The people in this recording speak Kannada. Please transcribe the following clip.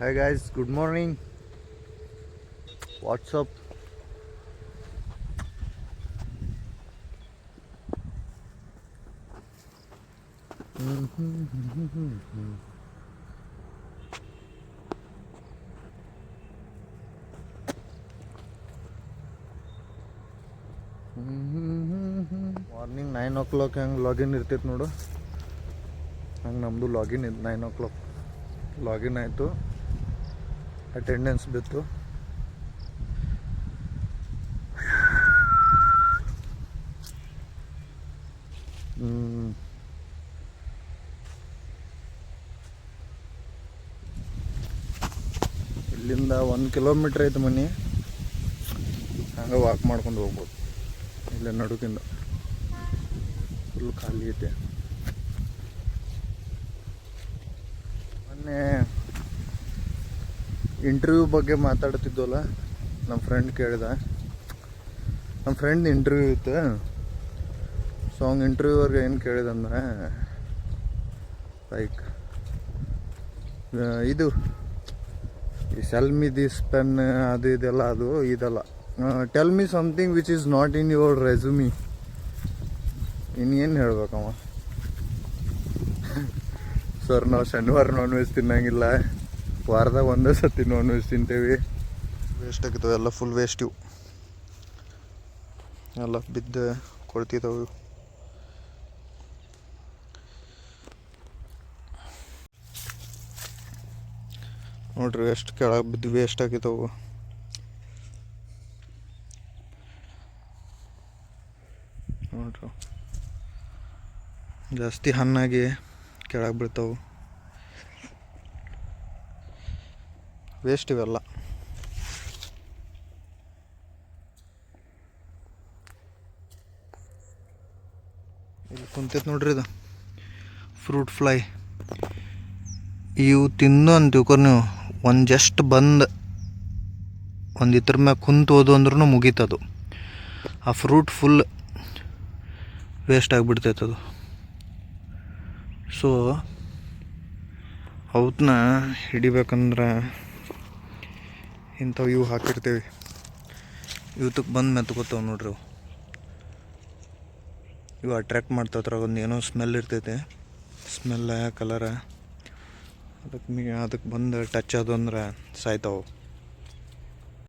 Hi guys good morning what's up? Morning nine o'clock ಹೆಂಗೆ ಲಾಗಿನ್ ಇರ್ತೈತೆ ನೋಡು. ಹಂಗೆ ನಮ್ಮದು ಲಾಗಿನ್ ಇತ್ತು ನೈನ್ ಓ ಕ್ಲಾಕ್ ಲಾಗಿನ್ ಆಯಿತು. ಅಟೆಂಡೆನ್ಸ್ ಬಿತ್ತು. ಇಲ್ಲಿಂದ ಒಂದು ಕಿಲೋಮೀಟ್ರ್ ಐತೆ ಮನೆ. ಹಂಗೆ ವಾಕ್ ಮಾಡ್ಕೊಂಡು ಹೋಗ್ಬೋದು. ಇಲ್ಲೇ ನಡುಕಿಂದ. ಫುಲ್ ಖಾಲಿ ಐತೆ. ಮೊನ್ನೆ ಇಂಟರ್ವ್ಯೂ ಬಗ್ಗೆ ಮಾತಾಡ್ತಿದ್ವಲ್ಲ ನಮ್ಮ ಫ್ರೆಂಡ್ ಕೇಳ್ದ. ನಮ್ಮ ಫ್ರೆಂಡ್ ಇಂಟರ್ವ್ಯೂ ಇತ್ತು. ಸೊ ಅವ್ನು ಇಂಟರ್ವ್ಯೂವರ್ಗೆ ಏನು ಕೇಳಿದಂದ್ರೆ ಲೈಕ್ ಇದು, ಈ ಸೆಲ್ಮಿ ದಿಸ್ ಪೆನ್ ಅದು ಇದೆಲ್ಲ ಅದು ಇದೆಲ್ಲ. Tell me something which is not in your resume ಇನ್ನೇನು ಹೇಳ್ಬೇಕಮ್ಮ ಸರ್ ನಾವು ಶನಿವಾರ ನಾನ್ ವೆಜ್ ತಿನ್ನಂಗಿಲ್ಲ. ವಾರದಾಗ ಒಂದೇ ಸತಿ ನಾನ್ ವೆಜ್ ತಿಂತೇವಿ. ವೇಸ್ಟ್ ಆಗಿದ್ದಾವೆ, ಎಲ್ಲ ಫುಲ್ ವೇಸ್ಟ್ ಇವು. ಎಲ್ಲ ಬಿದ್ದು ಕೊಡ್ತಿದ್ದವು. ನೋಡ್ರಿ ಎಷ್ಟು ಕೆಳಗೆ ಬಿದ್ದು ವೇಸ್ಟ್ ಆಗಿದ್ದಾವು. ನೋಡ್ರಿ. ಜಾಸ್ತಿ ಹಣ್ಣಾಗಿ ಕೆಳಗೆ ಬೀಳ್ತಾವು ವೇಸ್ಟ್ ಇವೆಲ್ಲ. ಇಲ್ಲಿ ಕುಂತೈತೆ ನೋಡ್ರಿ ಇದು. ಫ್ರೂಟ್ ಫ್ಲೈ ಇವು ತಿಂದು ಅಂತ ತಿಳ್ಕೊರಿ ನೀವು. ಒಂದು ಜಸ್ಟ್ ಬಂದು ಒಂದು ಇದ್ರ ಮ್ಯಾಗ ಕುಂತು ಹೋದು ಅಂದ್ರೂ ಮುಗೀತದು. ಆ ಫ್ರೂಟ್ ಫುಲ್ ವೇಸ್ಟ್ ಆಗಿಬಿಡ್ತೈತೆ ಅದು. ಸೊ ಅವನ್ನ ಹಿಡಿಬೇಕಂದ್ರೆ ಇಂಥವು ಇವು ಹಾಕಿರ್ತೀವಿ. ಇವತ್ತಕ್ಕೆ ಬಂದು ಮೆತ್ಕೋತಾವೆ ನೋಡ್ರಿ ಅವು. ಇವು ಅಟ್ರ್ಯಾಕ್ಟ್ ಮಾಡ್ತಾವ ಅದ್ರಾಗ ಒಂದು ಏನೋ ಸ್ಮೆಲ್ ಇರ್ತೈತೆ. ಸ್ಮೆಲ್ಲ ಕಲರ ಅದಕ್ಕೆ ಅದಕ್ಕೆ ಬಂದು ಟಚ್ ಅದು ಅಂದ್ರೆ ಸಾಯ್ತಾವೆ